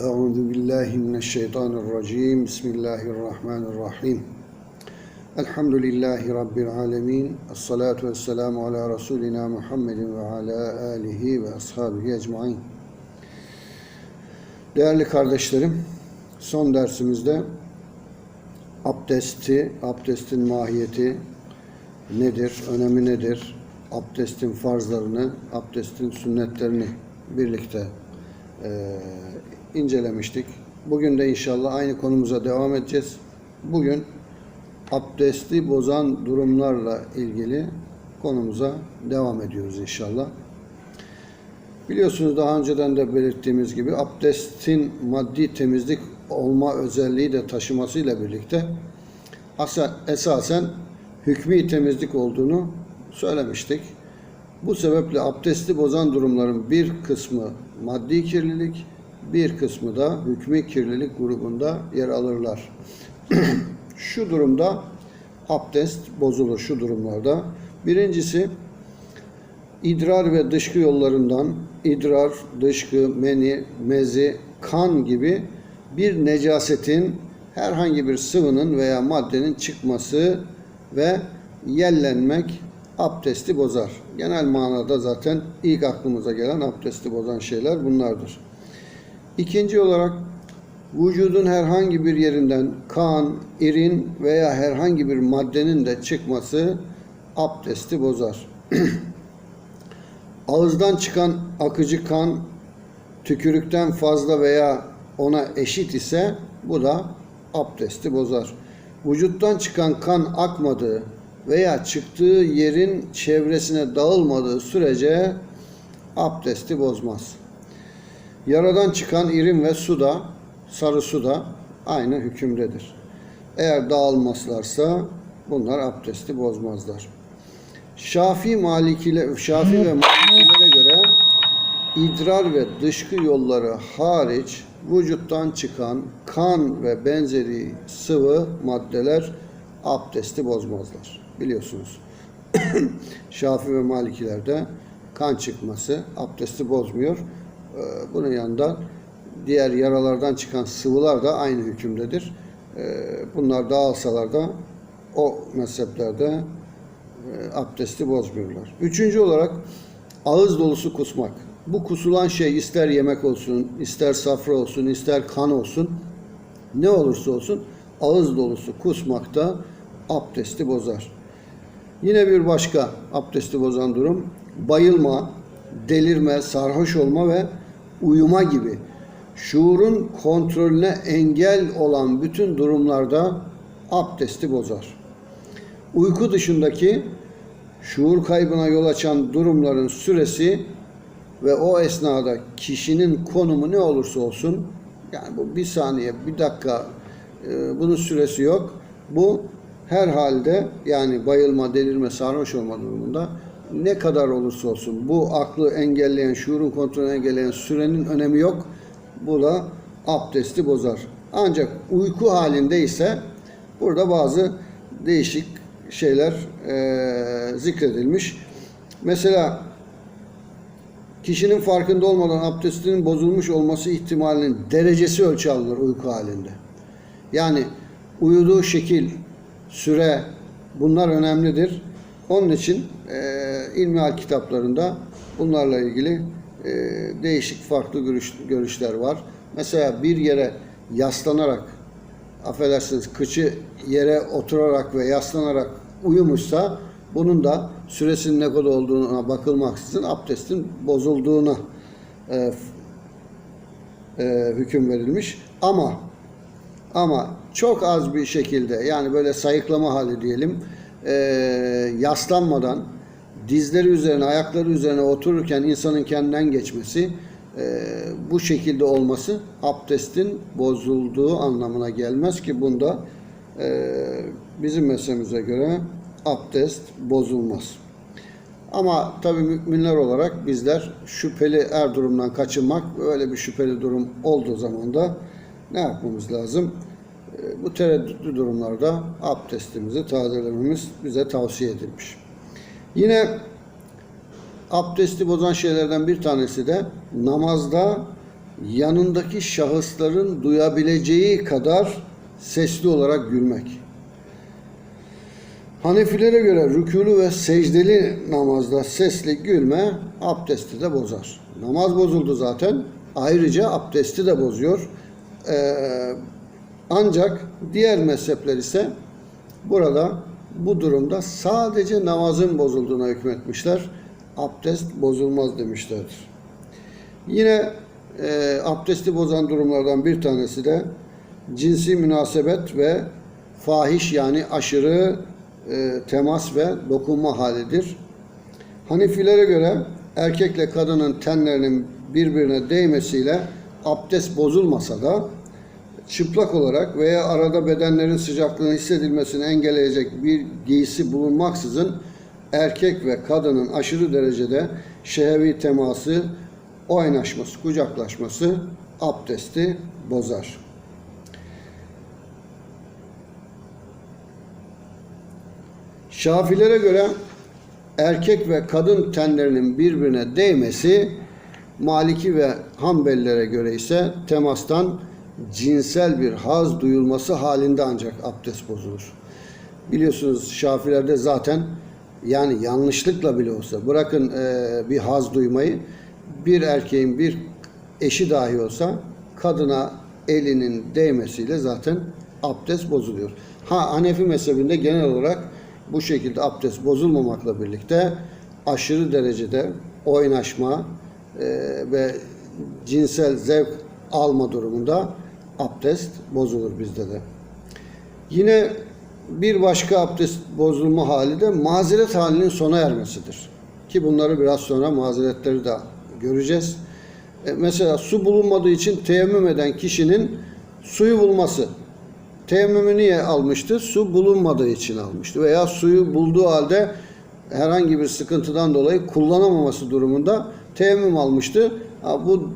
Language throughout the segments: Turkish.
أعوذ بالله من الشيطان الرجيم بسم الله الرحمن الرحيم الحمد لله رب العالمين الصلاة والسلام على رسولنا محمد وعلى آله ve ashabihi ecmain. Değerli kardeşlerim, son dersimizde abdesti, abdestin mahiyeti nedir, önemi nedir, abdestin farzlarını, abdestin sünnetlerini birlikte eee, incelemiştik. Bugün de inşallah aynı konumuza devam edeceğiz. Bugün abdesti bozan durumlarla ilgili konumuza devam ediyoruz inşallah. Biliyorsunuz daha önceden de belirttiğimiz gibi abdestin maddi temizlik olma özelliği de taşımasıyla birlikte esasen hükmü temizlik olduğunu söylemiştik. Bu sebeple abdesti bozan durumların bir kısmı maddi kirlilik, bir kısmı da hükmü kirlilik grubunda yer alırlar. şu durumda abdest bozulur şu durumlarda. Birincisi idrar ve dışkı yollarından idrar, dışkı, meni, mezi, kan gibi bir necasetin herhangi bir sıvının veya maddenin çıkması ve yellenmek abdesti bozar. Genel manada zaten ilk aklımıza gelen abdesti bozan şeyler bunlardır. İkinci olarak vücudun herhangi bir yerinden kan, irin veya herhangi bir maddenin de çıkması abdesti bozar. Ağızdan çıkan akıcı kan tükürükten fazla veya ona eşit ise bu da abdesti bozar. Vücuttan çıkan kan akmadığı veya çıktığı yerin çevresine dağılmadığı sürece abdesti bozmaz. Yaradan çıkan irin ve su da, sarı su da aynı hükümdedir. Eğer dağılmazlarsa bunlar abdesti bozmazlar. Şafi Malikile, Şafi ve Malikilere göre idrar ve dışkı yolları hariç vücuttan çıkan kan ve benzeri sıvı maddeler abdesti bozmazlar. Biliyorsunuz. Şafi ve Malikilerde kan çıkması abdesti bozmuyor. Ee, Bunun yanında diğer yaralardan çıkan sıvılar da aynı hükümdedir. Ee, Bunlar dağılsalar da o mezheplerde e, abdesti bozmuyorlar. Üçüncü olarak ağız dolusu kusmak. Bu kusulan şey ister yemek olsun, ister safra olsun, ister kan olsun, ne olursa olsun ağız dolusu kusmak da abdesti bozar. Yine bir başka abdesti bozan durum bayılma, delirme, sarhoş olma ve uyuma gibi şuurun kontrolüne engel olan bütün durumlarda abdesti bozar. Uyku dışındaki şuur kaybına yol açan durumların süresi ve o esnada kişinin konumu ne olursa olsun yani bu bir saniye, bir dakika e, bunun süresi yok. Bu her halde yani bayılma, delirme, sarhoş olma durumunda ne kadar olursa olsun bu aklı engelleyen, şuurun kontrolünü engelleyen sürenin önemi yok. Bu da abdesti bozar. Ancak uyku halinde ise burada bazı değişik şeyler eee, zikredilmiş. Mesela kişinin farkında olmadan abdestinin bozulmuş olması ihtimalinin derecesi ölçü alınır uyku halinde. Yani uyuduğu şekil, süre bunlar önemlidir. Onun için eee ilmihal kitaplarında bunlarla ilgili eee, değişik farklı görüş, görüşler var. Mesela bir yere yaslanarak affedersiniz kıçı yere oturarak ve yaslanarak uyumuşsa bunun da süresinin ne kadar olduğuna bakılmaksızın abdestin bozulduğuna e, e, hüküm verilmiş. Ama ama çok az bir şekilde yani böyle sayıklama hali diyelim e, yaslanmadan dizleri üzerine ayakları üzerine otururken insanın kendinden geçmesi e, bu şekilde olması abdestin bozulduğu anlamına gelmez ki bunda e, bizim mezhebimize göre abdest bozulmaz. Ama tabi müminler olarak bizler şüpheli her durumdan kaçınmak öyle bir şüpheli durum olduğu zaman da ne yapmamız lazım? E, Bu tereddütlü durumlarda abdestimizi tazelememiz bize tavsiye edilmiş. Yine abdesti bozan şeylerden bir tanesi de namazda yanındaki şahısların duyabileceği kadar sesli olarak gülmek. Hanefilere göre rükûlu ve secdeli namazda sesli gülme abdesti de bozar. Namaz bozuldu zaten. Ayrıca abdesti de bozuyor. Ee, ancak diğer mezhepler ise burada bu durumda sadece namazın bozulduğuna hükmetmişler. Abdest bozulmaz demişlerdir. Yine e, abdesti bozan durumlardan bir tanesi de cinsi münasebet ve fahiş yani aşırı e, temas ve dokunma halidir. Hanifilere göre erkekle kadının tenlerinin birbirine değmesiyle abdest bozulmasa da çıplak olarak veya arada bedenlerin sıcaklığının hissedilmesini engelleyecek bir giysi bulunmaksızın erkek ve kadının aşırı derecede şehevi teması, oynaşması, kucaklaşması abdesti bozar. Şafilere göre erkek ve kadın tenlerinin birbirine değmesi, Maliki ve Hanbelilere göre ise temastan cinsel bir haz duyulması halinde ancak abdest bozulur. Biliyorsunuz Şafilerde zaten yani yanlışlıkla bile olsa bırakın e, bir haz duymayı bir erkeğin bir eşi dahi olsa kadına elinin değmesiyle zaten abdest bozuluyor. Ha Hanefi mezhebinde genel olarak bu şekilde abdest bozulmamakla birlikte aşırı derecede oynaşma e, ve cinsel zevk alma durumunda abdest bozulur bizde de. Yine bir başka abdest bozulma hali de mazeret halinin sona ermesidir. Ki bunları biraz sonra mazeretleri de göreceğiz. E, mesela su bulunmadığı için teyemmüm eden kişinin suyu bulması. Teyemmümü niye almıştı? Su bulunmadığı için almıştı. Veya suyu bulduğu halde herhangi bir sıkıntıdan dolayı kullanamaması durumunda teyemmüm almıştı. Ha, bu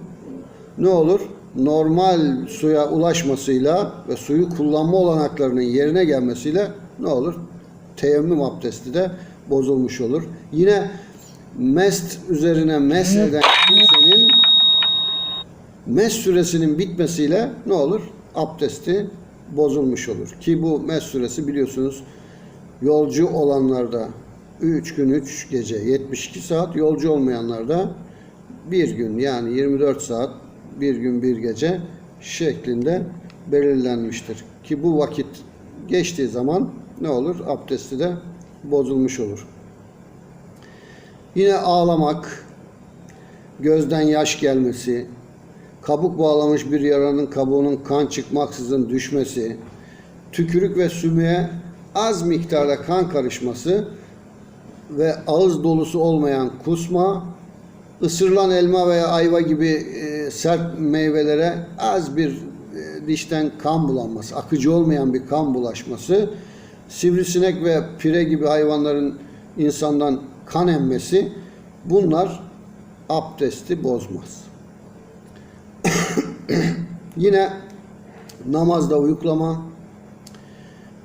ne olur? Normal suya ulaşmasıyla ve suyu kullanma olanaklarının yerine gelmesiyle ne olur? Teyemmüm abdesti de bozulmuş olur. Yine mest üzerine mest eden kimsenin mes süresinin bitmesiyle ne olur? Abdesti bozulmuş olur. Ki bu mes süresi biliyorsunuz yolcu olanlarda 3 gün 3 gece 72 saat, yolcu olmayanlarda bir gün yani 24 saat bir gün bir gece şeklinde belirlenmiştir. Ki bu vakit geçtiği zaman ne olur? Abdesti de bozulmuş olur. Yine ağlamak, gözden yaş gelmesi, kabuk bağlamış bir yaranın kabuğunun kan çıkmaksızın düşmesi, tükürük ve sümüğe az miktarda kan karışması ve ağız dolusu olmayan kusma, ısırılan elma veya ayva gibi e, sert meyvelere az bir e, dişten kan bulanması, akıcı olmayan bir kan bulaşması, sivrisinek ve pire gibi hayvanların insandan kan emmesi bunlar abdesti bozmaz. Yine namazda uyuklama.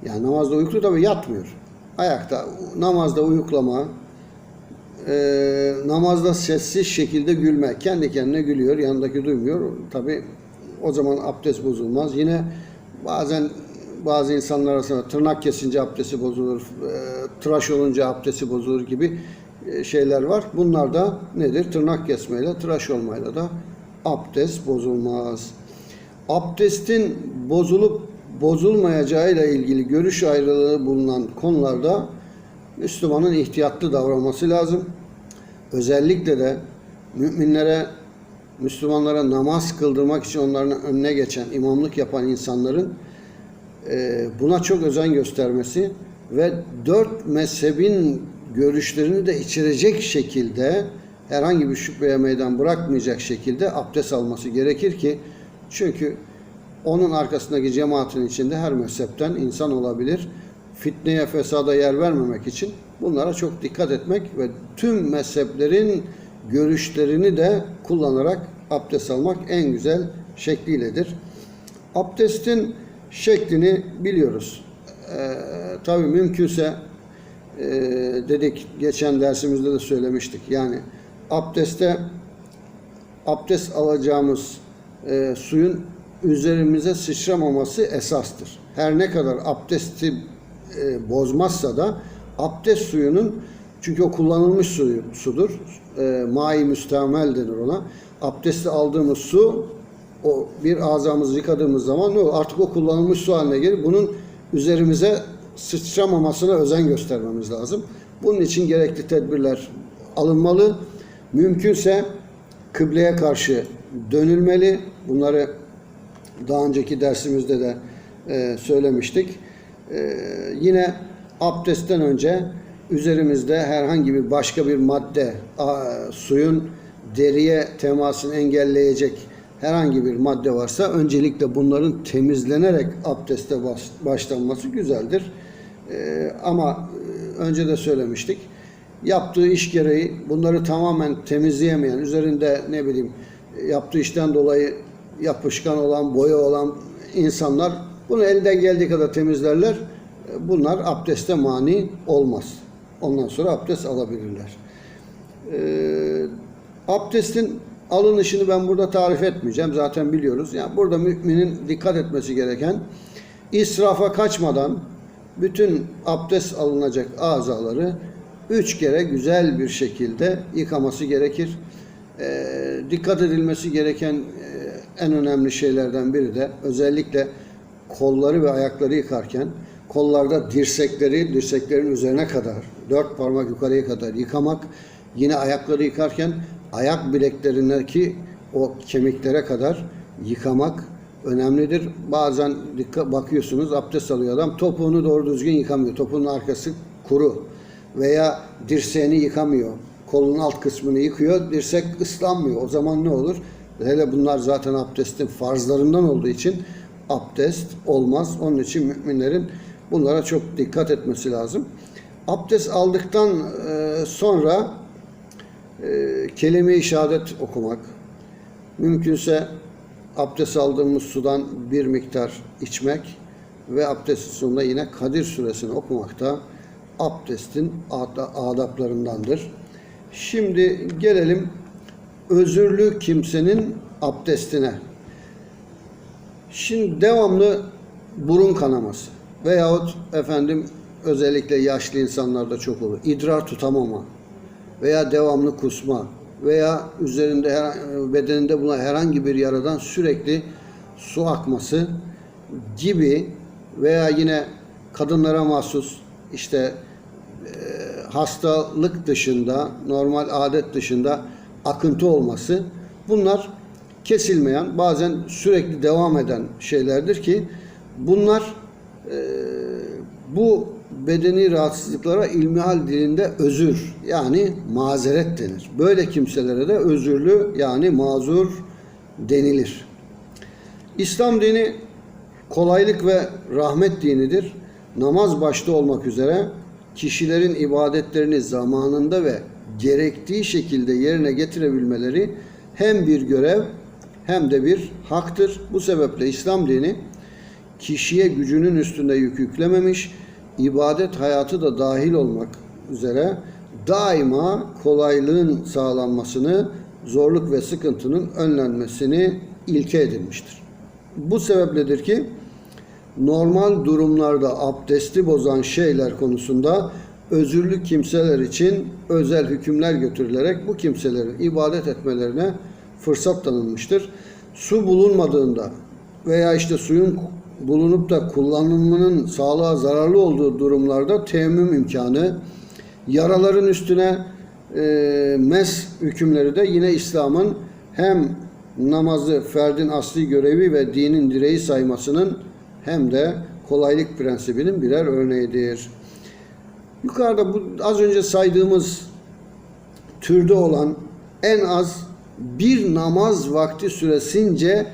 Yani namazda uyuklu tabi yatmıyor. Ayakta namazda uyuklama. E, namazda sessiz şekilde gülme. Kendi kendine gülüyor. Yanındaki duymuyor. Tabi o zaman abdest bozulmaz. Yine bazen bazı insanlar arasında tırnak kesince abdesti bozulur, e, tıraş olunca abdesti bozulur gibi e, şeyler var. Bunlar da nedir? Tırnak kesmeyle, tıraş olmayla da abdest bozulmaz. Abdestin bozulup bozulmayacağıyla ilgili görüş ayrılığı bulunan konularda Müslümanın ihtiyatlı davranması lazım. Özellikle de müminlere, Müslümanlara namaz kıldırmak için onların önüne geçen, imamlık yapan insanların e, buna çok özen göstermesi ve dört mezhebin görüşlerini de içerecek şekilde herhangi bir şüpheye meydan bırakmayacak şekilde abdest alması gerekir ki çünkü onun arkasındaki cemaatin içinde her mezhepten insan olabilir. Fitneye, fesada yer vermemek için bunlara çok dikkat etmek ve tüm mezheplerin görüşlerini de kullanarak abdest almak en güzel şekliyledir. Abdestin şeklini biliyoruz. Ee, tabii mümkünse e, dedik geçen dersimizde de söylemiştik. Yani abdeste abdest alacağımız e, suyun üzerimize sıçramaması esastır. Her ne kadar abdesti e, bozmazsa da abdest suyunun çünkü o kullanılmış suyu, sudur. E, mai müstemel denir ona. Abdesti aldığımız su o bir azamızı yıkadığımız zaman ne olur? Artık o kullanılmış su haline gelir. Bunun üzerimize sıçramamasına özen göstermemiz lazım. Bunun için gerekli tedbirler alınmalı. Mümkünse kıbleye karşı dönülmeli. Bunları daha önceki dersimizde de e, söylemiştik. E, yine abdestten önce üzerimizde herhangi bir başka bir madde, suyun deriye temasını engelleyecek herhangi bir madde varsa öncelikle bunların temizlenerek abdeste baş, başlanması güzeldir. E, ama e, önce de söylemiştik. Yaptığı iş gereği bunları tamamen temizleyemeyen, üzerinde ne bileyim yaptığı işten dolayı yapışkan olan, boya olan insanlar bunu elden geldiği kadar temizlerler. Bunlar abdeste mani olmaz. Ondan sonra abdest alabilirler. Ee, abdestin alınışını ben burada tarif etmeyeceğim. Zaten biliyoruz. Yani burada müminin dikkat etmesi gereken israfa kaçmadan bütün abdest alınacak azaları üç kere güzel bir şekilde yıkaması gerekir. Ee, dikkat edilmesi gereken e, en önemli şeylerden biri de özellikle kolları ve ayakları yıkarken kollarda dirsekleri dirseklerin üzerine kadar dört parmak yukarıya kadar yıkamak yine ayakları yıkarken ayak bileklerindeki o kemiklere kadar yıkamak önemlidir. Bazen dikkat bakıyorsunuz abdest alıyor adam topuğunu doğru düzgün yıkamıyor. Topuğunun arkası kuru veya dirseğini yıkamıyor. Kolun alt kısmını yıkıyor. Dirsek ıslanmıyor. O zaman ne olur? Hele bunlar zaten abdestin farzlarından olduğu için abdest olmaz. Onun için müminlerin bunlara çok dikkat etmesi lazım. Abdest aldıktan e, sonra e, kelime-i şehadet okumak, mümkünse abdest aldığımız sudan bir miktar içmek ve abdestin sonunda yine Kadir suresini okumak da abdestin ad- adaplarındandır. Şimdi gelelim özürlü kimsenin abdestine. Şimdi devamlı burun kanaması veyahut efendim özellikle yaşlı insanlarda çok olur. İdrar tutamama veya devamlı kusma veya üzerinde bedeninde bulunan herhangi bir yaradan sürekli su akması gibi veya yine kadınlara mahsus işte hastalık dışında, normal adet dışında akıntı olması bunlar kesilmeyen, bazen sürekli devam eden şeylerdir ki bunlar bu bedeni rahatsızlıklara ilmihal dilinde özür yani mazeret denir. Böyle kimselere de özürlü yani mazur denilir. İslam dini kolaylık ve rahmet dinidir. Namaz başta olmak üzere kişilerin ibadetlerini zamanında ve gerektiği şekilde yerine getirebilmeleri hem bir görev hem de bir haktır. Bu sebeple İslam dini kişiye gücünün üstünde yük yüklememiş, ibadet hayatı da dahil olmak üzere daima kolaylığın sağlanmasını, zorluk ve sıkıntının önlenmesini ilke edilmiştir. Bu sebepledir ki normal durumlarda abdesti bozan şeyler konusunda özürlü kimseler için özel hükümler götürülerek bu kimselerin ibadet etmelerine fırsat tanınmıştır. Su bulunmadığında veya işte suyun bulunup da kullanımının sağlığa zararlı olduğu durumlarda teyemmüm imkanı, yaraların üstüne e, mes hükümleri de yine İslam'ın hem namazı ferdin asli görevi ve dinin direği saymasının hem de kolaylık prensibinin birer örneğidir. Yukarıda bu az önce saydığımız türde olan en az bir namaz vakti süresince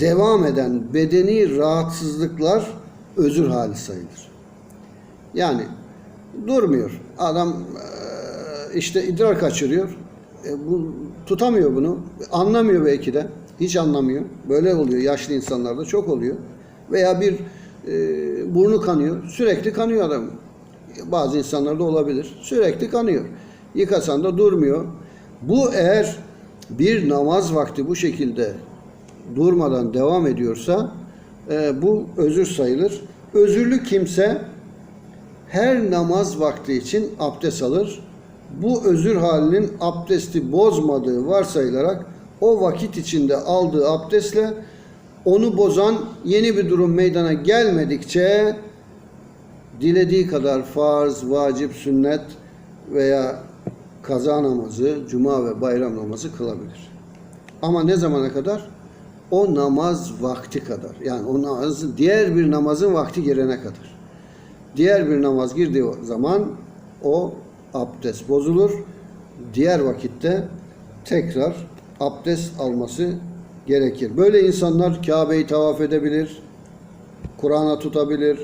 devam eden bedeni rahatsızlıklar özür hali sayılır. Yani durmuyor. Adam işte idrar kaçırıyor. E, bu tutamıyor bunu. Anlamıyor belki de. Hiç anlamıyor. Böyle oluyor. Yaşlı insanlarda çok oluyor. Veya bir e, burnu kanıyor. Sürekli kanıyor adam. Bazı insanlarda olabilir. Sürekli kanıyor. Yıkasan da durmuyor. Bu eğer bir namaz vakti bu şekilde durmadan devam ediyorsa e, bu özür sayılır. Özürlü kimse her namaz vakti için abdest alır. Bu özür halinin abdesti bozmadığı varsayılarak o vakit içinde aldığı abdestle onu bozan yeni bir durum meydana gelmedikçe dilediği kadar farz, vacip, sünnet veya kaza namazı, cuma ve bayram namazı kılabilir. Ama ne zamana kadar? O namaz vakti kadar. Yani o namazın diğer bir namazın vakti girene kadar. Diğer bir namaz girdiği zaman o abdest bozulur. Diğer vakitte tekrar abdest alması gerekir. Böyle insanlar Kabe'yi tavaf edebilir, Kur'an'a tutabilir.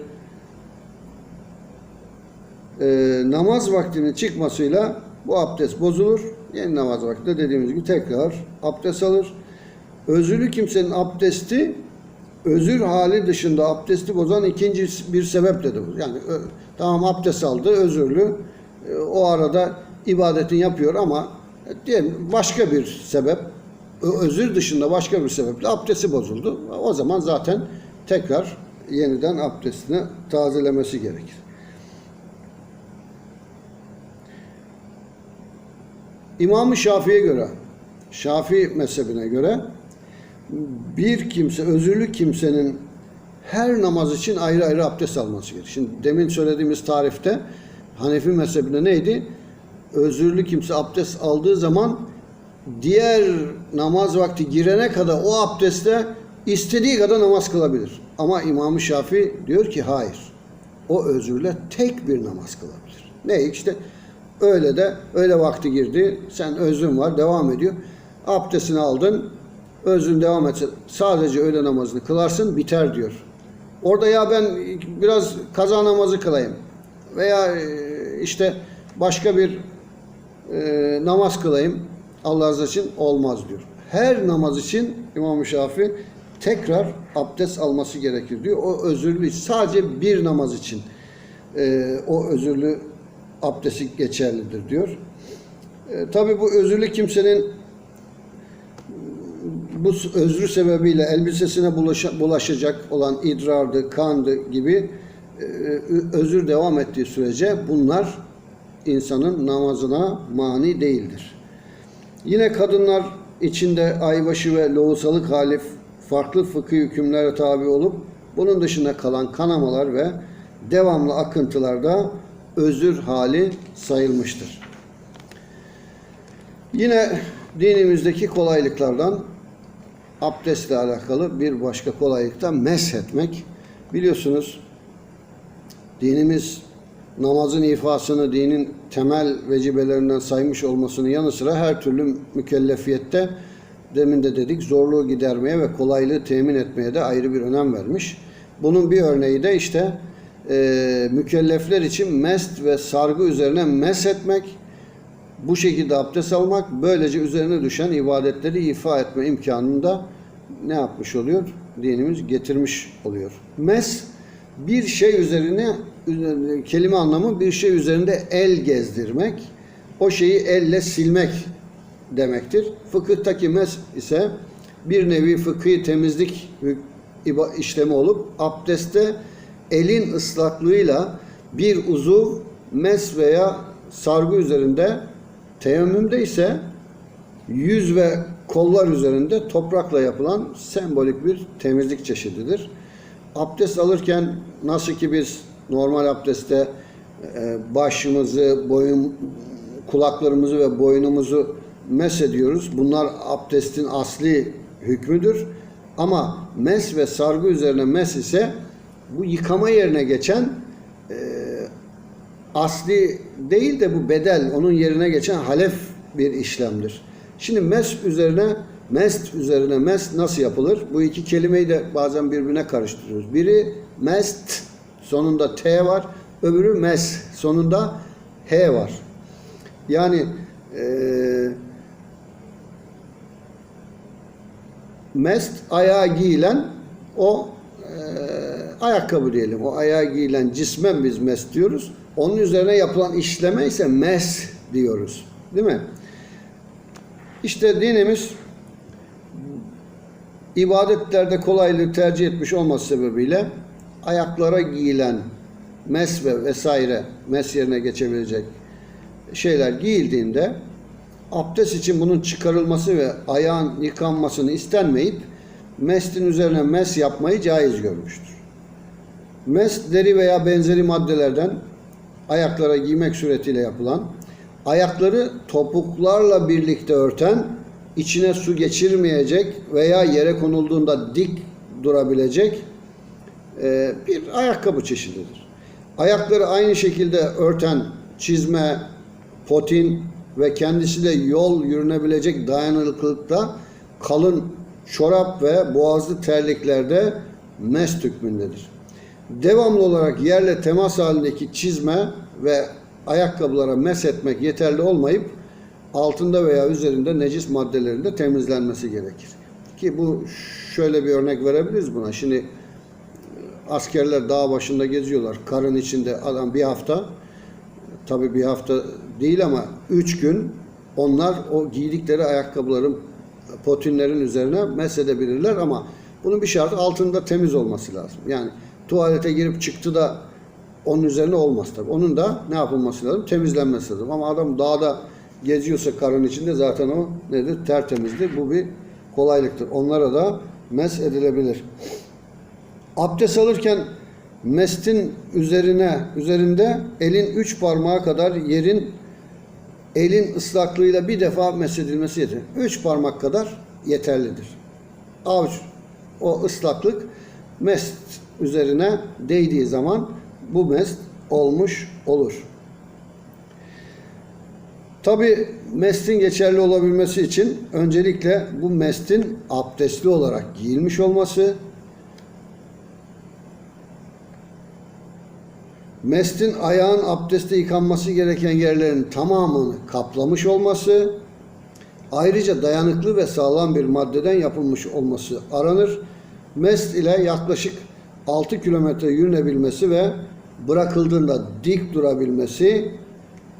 Ee, namaz vaktinin çıkmasıyla bu abdest bozulur. Yeni namaz vaktinde dediğimiz gibi tekrar abdest alır. Özürlü kimsenin abdesti özür hali dışında abdesti bozan ikinci bir sebep dedi. Yani ö- tamam abdest aldı özürlü e, o arada ibadetini yapıyor ama e, diyelim başka bir sebep özür dışında başka bir sebeple abdesti bozuldu. O zaman zaten tekrar yeniden abdestini tazelemesi gerekir. İmam-ı Şafii'ye göre, Şafii mezhebine göre bir kimse, özürlü kimsenin her namaz için ayrı ayrı abdest alması gerekir. Şimdi demin söylediğimiz tarifte Hanefi mezhebinde neydi? Özürlü kimse abdest aldığı zaman diğer namaz vakti girene kadar o abdestte istediği kadar namaz kılabilir. Ama İmam-ı Şafii diyor ki hayır. O özürle tek bir namaz kılabilir. Ne işte öyle de öyle vakti girdi. Sen özrün var devam ediyor. Abdestini aldın. Özrün devam etse sadece öğle namazını kılarsın biter diyor. Orada ya ben biraz kaza namazı kılayım veya e, işte başka bir e, namaz kılayım Allah rızası için olmaz diyor. Her namaz için İmam-ı Şafii tekrar abdest alması gerekir diyor. O özürlü sadece bir namaz için e, o özürlü abdesti geçerlidir diyor. Tabi bu özürlü kimsenin bu özrü sebebiyle elbisesine bulaşa- bulaşacak olan idrardı, kandı gibi e, özür devam ettiği sürece bunlar insanın namazına mani değildir. Yine kadınlar içinde aybaşı ve lohusalık hali farklı fıkhi hükümlere tabi olup bunun dışında kalan kanamalar ve devamlı akıntılarda özür hali sayılmıştır. Yine dinimizdeki kolaylıklardan abdestle alakalı bir başka kolaylık da meshetmek. Biliyorsunuz dinimiz namazın ifasını dinin temel vecibelerinden saymış olmasının yanı sıra her türlü mükellefiyette demin de dedik zorluğu gidermeye ve kolaylığı temin etmeye de ayrı bir önem vermiş. Bunun bir örneği de işte e, mükellefler için mest ve sargı üzerine mes etmek, bu şekilde abdest almak, böylece üzerine düşen ibadetleri ifa etme imkanını da ne yapmış oluyor? Dinimiz getirmiş oluyor. Mes bir şey üzerine kelime anlamı bir şey üzerinde el gezdirmek, o şeyi elle silmek demektir. Fıkıhtaki mes ise bir nevi fıkhi temizlik işlemi olup abdestte elin ıslaklığıyla bir uzuv mes veya sargı üzerinde teyemmümde ise yüz ve kollar üzerinde toprakla yapılan sembolik bir temizlik çeşididir. Abdest alırken nasıl ki biz normal abdestte e, başımızı, boyun, kulaklarımızı ve boynumuzu mes ediyoruz. Bunlar abdestin asli hükmüdür. Ama mes ve sargı üzerine mes ise bu yıkama yerine geçen e, asli değil de bu bedel onun yerine geçen halef bir işlemdir. Şimdi mes üzerine mest üzerine mes nasıl yapılır? Bu iki kelimeyi de bazen birbirine karıştırıyoruz. Biri mest sonunda t var, öbürü mes sonunda h var. Yani eee mest ayağa giyilen o e, ayakkabı diyelim. O ayağa giyilen cismen biz mest diyoruz. Onun üzerine yapılan işleme ise mes diyoruz. Değil mi? İşte dinimiz ibadetlerde kolaylığı tercih etmiş olması sebebiyle ayaklara giyilen mes ve vesaire mes yerine geçebilecek şeyler giyildiğinde abdest için bunun çıkarılması ve ayağın yıkanmasını istenmeyip mestin üzerine mes yapmayı caiz görmüştür. Mes deri veya benzeri maddelerden ayaklara giymek suretiyle yapılan, ayakları topuklarla birlikte örten, içine su geçirmeyecek veya yere konulduğunda dik durabilecek e, bir ayakkabı çeşididir. Ayakları aynı şekilde örten çizme, potin ve kendisi de yol yürünebilecek dayanıklılıkta kalın çorap ve boğazlı terliklerde mes hükmündedir. Devamlı olarak yerle temas halindeki çizme ve ayakkabılara mes etmek yeterli olmayıp altında veya üzerinde necis maddelerinde temizlenmesi gerekir. Ki bu şöyle bir örnek verebiliriz buna. Şimdi askerler dağ başında geziyorlar. Karın içinde adam bir hafta tabi bir hafta değil ama üç gün onlar o giydikleri ayakkabıların potinlerin üzerine mesedebilirler ama bunun bir şartı altında temiz olması lazım. Yani tuvalete girip çıktı da onun üzerine olmaz tabi. Onun da ne yapılması lazım? Temizlenmesi lazım. Ama adam dağda geziyorsa karın içinde zaten o nedir? Tertemizdir. Bu bir kolaylıktır. Onlara da mes edilebilir. Abdest alırken mestin üzerine üzerinde elin üç parmağı kadar yerin elin ıslaklığıyla bir defa mesedilmesi yeter. Üç parmak kadar yeterlidir. Avuç o ıslaklık mest üzerine değdiği zaman bu mest olmuş olur. Tabi mestin geçerli olabilmesi için öncelikle bu mestin abdestli olarak giyilmiş olması, mestin ayağın abdeste yıkanması gereken yerlerin tamamını kaplamış olması, ayrıca dayanıklı ve sağlam bir maddeden yapılmış olması aranır. Mest ile yaklaşık 6 kilometre yürünebilmesi ve bırakıldığında dik durabilmesi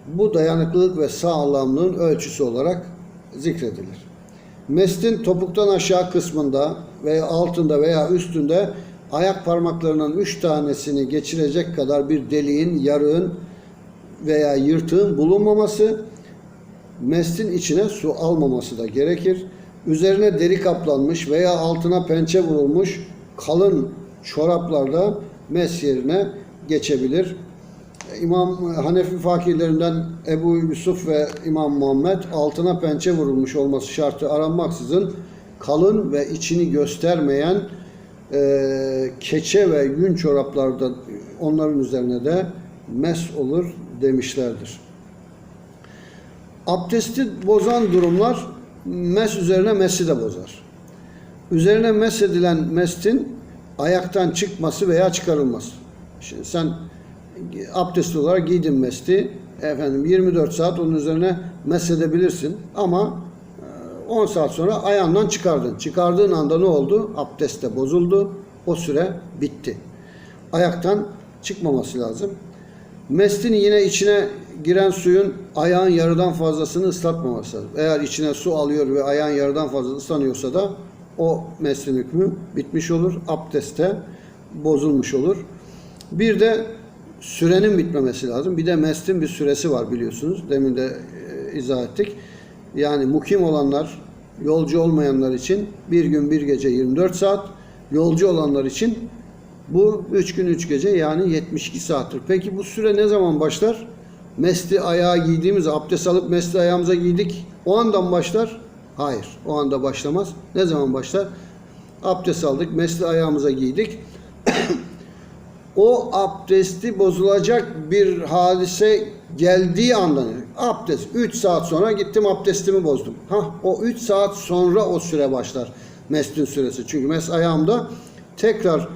bu dayanıklılık ve sağlamlığın ölçüsü olarak zikredilir. Mestin topuktan aşağı kısmında veya altında veya üstünde ayak parmaklarının üç tanesini geçirecek kadar bir deliğin, yarığın veya yırtığın bulunmaması, mestin içine su almaması da gerekir. Üzerine deri kaplanmış veya altına pençe vurulmuş kalın çoraplarda mes yerine geçebilir. İmam Hanefi fakirlerinden Ebu Yusuf ve İmam Muhammed altına pençe vurulmuş olması şartı aranmaksızın kalın ve içini göstermeyen e, keçe ve yün çoraplarda onların üzerine de mes olur demişlerdir. Abdesti bozan durumlar mes üzerine mesi de bozar. Üzerine mes edilen mestin ayaktan çıkması veya çıkarılması. Şimdi sen abdestli olarak giydin mesti. Efendim 24 saat onun üzerine mesedebilirsin ama 10 saat sonra ayağından çıkardın. Çıkardığın anda ne oldu? Abdest de bozuldu. O süre bitti. Ayaktan çıkmaması lazım. Mestin yine içine giren suyun ayağın yarıdan fazlasını ıslatmaması lazım. Eğer içine su alıyor ve ayağın yarıdan fazla ıslanıyorsa da o mestin hükmü bitmiş olur. Abdeste bozulmuş olur. Bir de sürenin bitmemesi lazım. Bir de mestin bir süresi var biliyorsunuz. Demin de e, izah ettik. Yani mukim olanlar, yolcu olmayanlar için bir gün bir gece 24 saat, yolcu olanlar için bu 3 gün 3 gece yani 72 saattir. Peki bu süre ne zaman başlar? Mesli ayağa giydiğimiz, abdest alıp mesli ayağımıza giydik. O andan başlar? Hayır, o anda başlamaz. Ne zaman başlar? Abdest aldık, mesli ayağımıza giydik. o abdesti bozulacak bir hadise geldiği andan abdest 3 saat sonra gittim abdestimi bozdum. Ha o 3 saat sonra o süre başlar. Mestin süresi. Çünkü mes ayağımda tekrar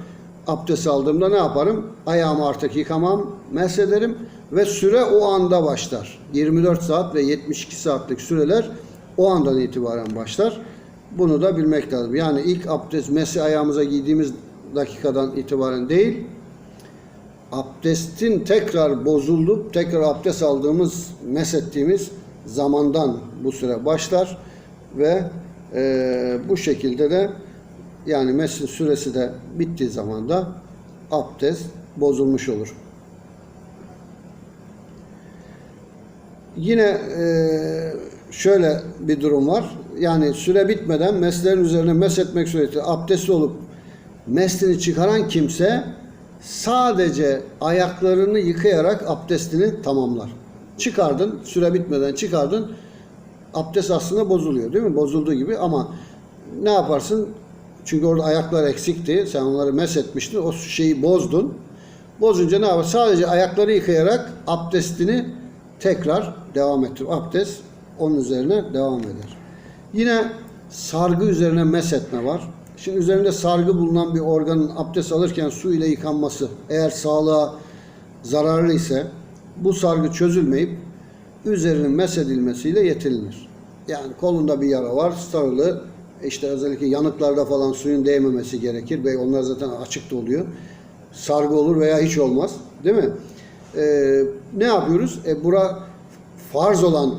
abdest aldığımda ne yaparım? Ayağımı artık yıkamam, mes ederim ve süre o anda başlar. 24 saat ve 72 saatlik süreler o andan itibaren başlar. Bunu da bilmek lazım. Yani ilk abdest mesi ayağımıza giydiğimiz dakikadan itibaren değil, abdestin tekrar bozulup tekrar abdest aldığımız, mesettiğimiz zamandan bu süre başlar ve e, bu şekilde de Yani mesin süresi de bittiği zaman da abdest bozulmuş olur. Yine eee, şöyle bir durum var. Yani süre bitmeden meslerin üzerine meshetmek suretiyle abdestli olup meslini çıkaran kimse sadece ayaklarını yıkayarak abdestini tamamlar. Çıkardın, süre bitmeden çıkardın. Abdest aslında bozuluyor değil mi? Bozulduğu gibi ama ne yaparsın? Çünkü orada ayaklar eksikti. Sen onları meshetmiştin. O şeyi bozdun. Bozunca ne yapar? Sadece ayakları yıkayarak abdestini tekrar devam ettir. Abdest onun üzerine devam eder. Yine sargı üzerine meshetme var. Şimdi üzerinde sargı bulunan bir organın abdest alırken su ile yıkanması eğer sağlığa zararlı ise bu sargı çözülmeyip üzerinin meshedilmesiyle yetinilir. Yani kolunda bir yara var, sarılı, işte özellikle yanıklarda falan suyun değmemesi gerekir ve onlar zaten açık da oluyor. Sargı olur veya hiç olmaz, değil mi? Ee, ne yapıyoruz? E, bura farz olan,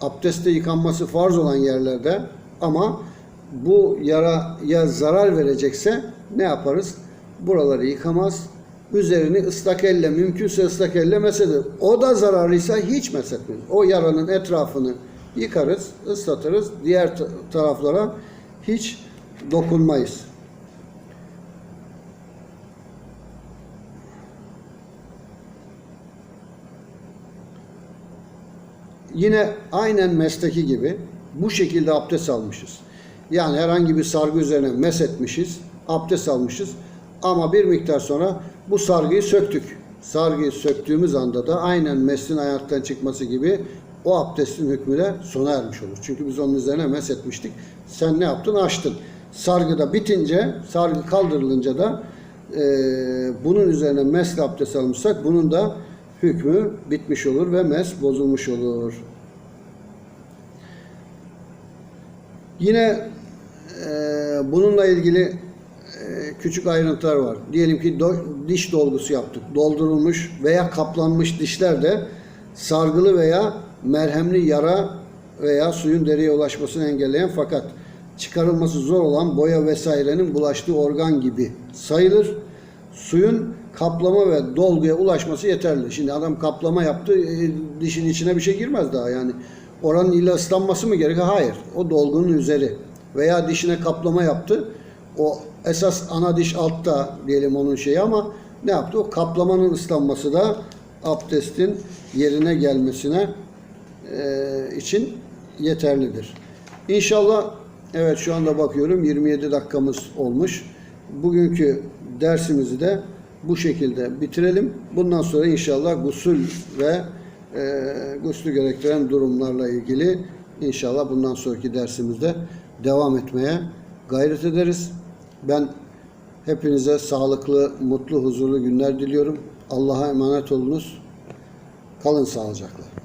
abdestte yıkanması farz olan yerlerde ama bu yaraya zarar verecekse ne yaparız? Buraları yıkamaz, üzerini ıslak elle, mümkünse ıslak elle mesheder. O da zararlıysa hiç meshetmeyiz. O yaranın etrafını yıkarız, ıslatırız. Diğer ta- taraflara hiç dokunmayız. Yine aynen mesleki gibi bu şekilde abdest almışız. Yani herhangi bir sargı üzerine meshetmişiz, abdest almışız. Ama bir miktar sonra bu sargıyı söktük. Sargıyı söktüğümüz anda da aynen meslin ayaktan çıkması gibi o abdestin hükmü de sona ermiş olur. Çünkü biz onun üzerine meshetmiştik. Sen ne yaptın? Açtın. Sargı da bitince, sargı kaldırılınca da e, bunun üzerine mesle abdest almışsak bunun da hükmü bitmiş olur ve mes bozulmuş olur. Yine e, bununla ilgili e, küçük ayrıntılar var. Diyelim ki do- diş dolgusu yaptık. Doldurulmuş veya kaplanmış dişler de sargılı veya merhemli yara veya suyun deriye ulaşmasını engelleyen fakat çıkarılması zor olan boya vesairenin bulaştığı organ gibi sayılır. Suyun kaplama ve dolguya ulaşması yeterli. Şimdi adam kaplama yaptı, e, dişin içine bir şey girmez daha yani. Oranın illa ıslanması mı gerekiyor? Hayır. O dolgunun üzeri. Veya dişine kaplama yaptı. O esas ana diş altta diyelim onun şeyi ama ne yaptı? O kaplamanın ıslanması da abdestin yerine gelmesine e, için yeterlidir. İnşallah evet şu anda bakıyorum 27 dakikamız olmuş. Bugünkü dersimizi de bu şekilde bitirelim. Bundan sonra inşallah gusül ve e, guslü gerektiren durumlarla ilgili inşallah bundan sonraki dersimizde devam etmeye gayret ederiz. Ben hepinize sağlıklı, mutlu, huzurlu günler diliyorum. Allah'a emanet olunuz. Kalın sağlıcakla.